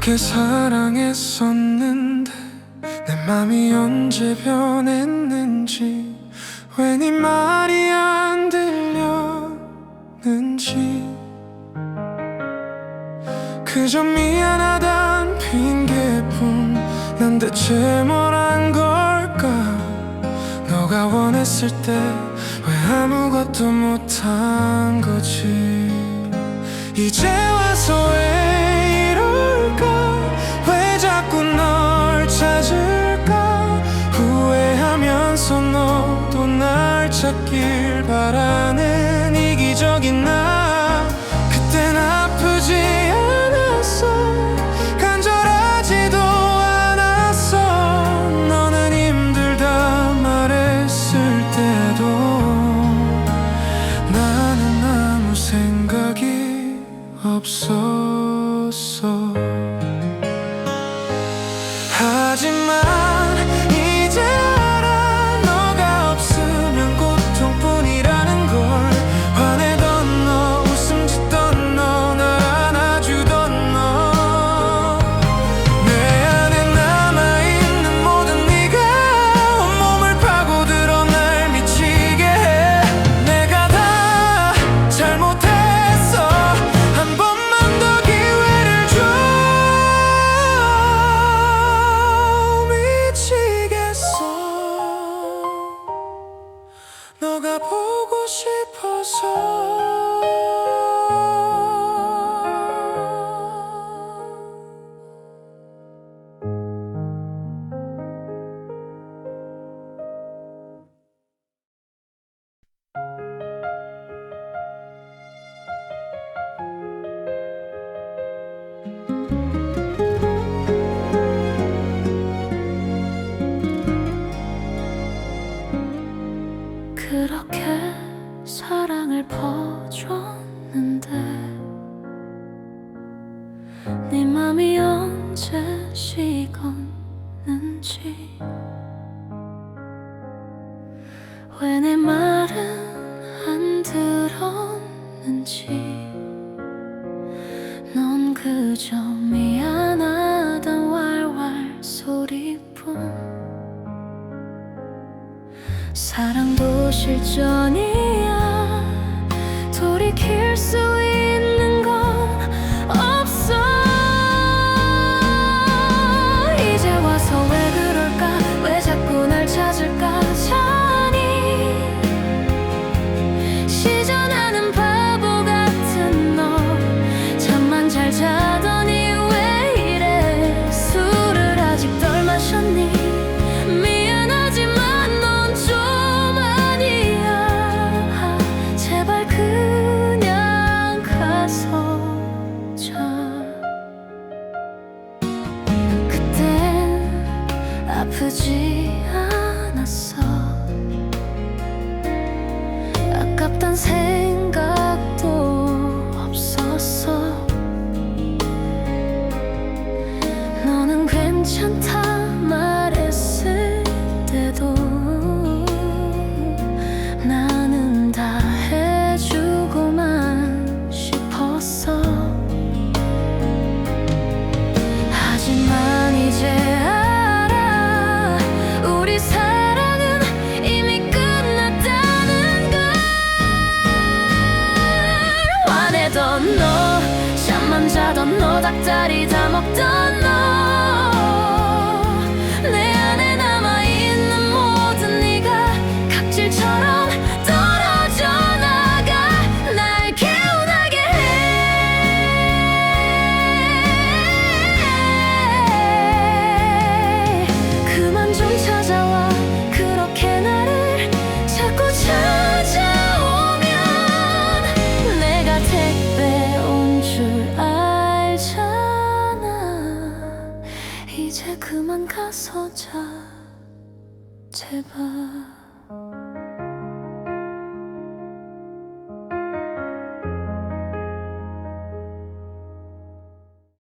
그렇게 사랑했었는데 내 맘이 언제 변했는지 왜 네 말이 안 들렸는지. 그저 미안하단 핑계뿐 난 대체 뭘 한 걸까? 너가 원했을 때 왜 아무것도 못한 거지? 이제 와서 왜 보고 싶어서. 그렇게 그저 미안하던 왈왈 소리뿐. 사랑도 실전이야. 돌이킬 수 있는 건 없어. 이제 와서 왜 그럴까? 왜 자꾸 날 찾을까? 찬이 시작 서자. 그땐 아프지 않았어. 아깝던 새 자던 너 닭다리 다 먹던 너. 나서자 제발.